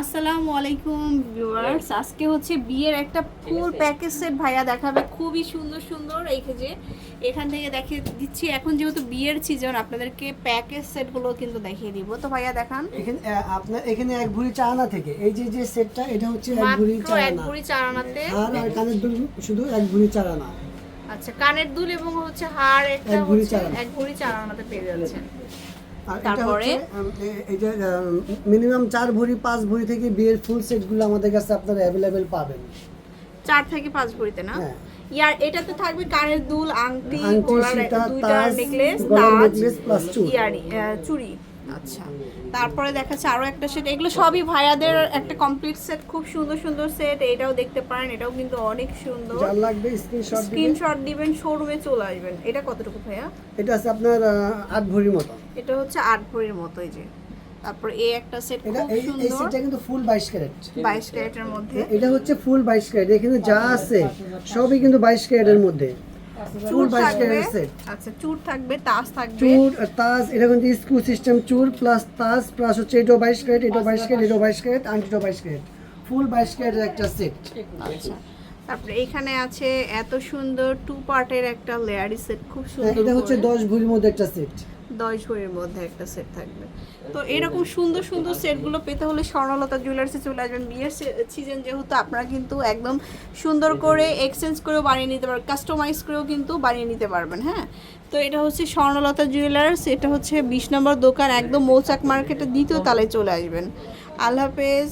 আসসালামু আলাইকুম ভিউয়ার্স। আজকে হচ্ছে বিয়ের একটা ফুল প্যাকেজ সেট ভাইয়া দেখাবে। খুবই সুন্দর সুন্দর। এই যে এখান থেকে দেখিয়ে দিচ্ছি এখন যেহেতু বিয়ের সিজন আপনাদেরকে প্যাকেজ সেটগুলো কিন্তু দেখিয়ে দিব। তো ভাইয়া দেখান। এখানে আপনার এখানে এক ভরি চারানা থেকে। এই যে যে সেটটা এটা হচ্ছে এক ভরি মাত্র এক ভরি চারানাতে আর আর কানের দুল শুধু এক ভরি চারানা আচ্ছা কানের দুল এবং হচ্ছে হার একটা এক ভরি হচ্ছে এক ভরি চারানাতে পেয়ে যাচ্ছেন। এটা তারপরে? হচ্ছে উম, এ- এই যে মিনিমাম চার ভরি পাঁচ ভরি থেকে বিয়ের ফুল সেটগুলো আমাদের কাছে আপনারা অ্যাভেলেবেল পাবেন চার থেকে পাঁচ ভরিতে না হ্যাঁ। ইয়ার এটাতে থাকবে কানের দুল আংটি গলার দুইটা নেকলেস তাজ। ইয়ারি চুড়ি আচ্ছা। তারপরে দেখাচ্ছে আরও একটা সেট এগুলো সবই ভাইয়াদের একটা কমপ্লিট সেট খুব সুন্দর সুন্দর সেট এটাও দেখতে পারেন। এটাও কিন্তু অনেক সুন্দর। যার লাগবে স্ক্রিনশট দিবেন। স্ক্রিনশট দিবেন শোরুমে চলে আসবেন। এটা কতটুকু ভাইয়া? এটা আছে আপনার আট ভরির মতো। এটা হচ্ছে আট ভরির মতো এই যে। তারপর এই একটা সেট খুব এই এই সেটটা কিন্তু ফুল বাইশ ক্যারেট। বাইশ ক্যারেটের মধ্যে। এটা হচ্ছে ফুল বাইশ ক্যারেট। এখানে যা আছে সবই কিন্তু বাইশ ক্যারেটের মধ্যে। চুর থাকবে। আচ্ছা চুর থাকবে তাজ থাকবে। চুর তাজ এটা কিন্তু স্ক্রু সিস্টেম চুর প্লাস তাজ প্লাস হচ্ছে এটাও বাইশ ক্যারেট এটাও বাইশ ক্যারেট এটাও বাইশ ক্যারেট আংটিটাও বাইশ ক্যারেট। ফুল বাইশ ক্যারেটের একটা সেট। আচ্ছা তারপরে এখানে আছে এত সুন্দর টু পার্টের একটা লেয়ারি সেট খুব সুন্দর এটা হচ্ছে করে। দশ ভরির মধ্যে একটা সেট দশ ভরির মধ্যে একটা সেট থাকবে। তো এরকম সুন্দর সুন্দর সেটগুলো পেতে হলে স্বর্ণলতা জুয়েলার্সে চলে আসবেন। বিয়ের সিজন যেহেতু আপনারা কিন্তু একদম সুন্দর করে এক্সচেঞ্জ করেও বানিয়ে নিতে পারবেন কাস্টমাইজ করেও কিন্তু বানিয়ে নিতে পারবেন হ্যাঁ? তো এটা হচ্ছে স্বর্ণলতা জুয়েলার্স এটা হচ্ছে বিশ নম্বর দোকান, একদম মৌচাক মার্কেটের দ্বিতীয় তালায় চলে আসবেন। আল্লাহ হাফেজ।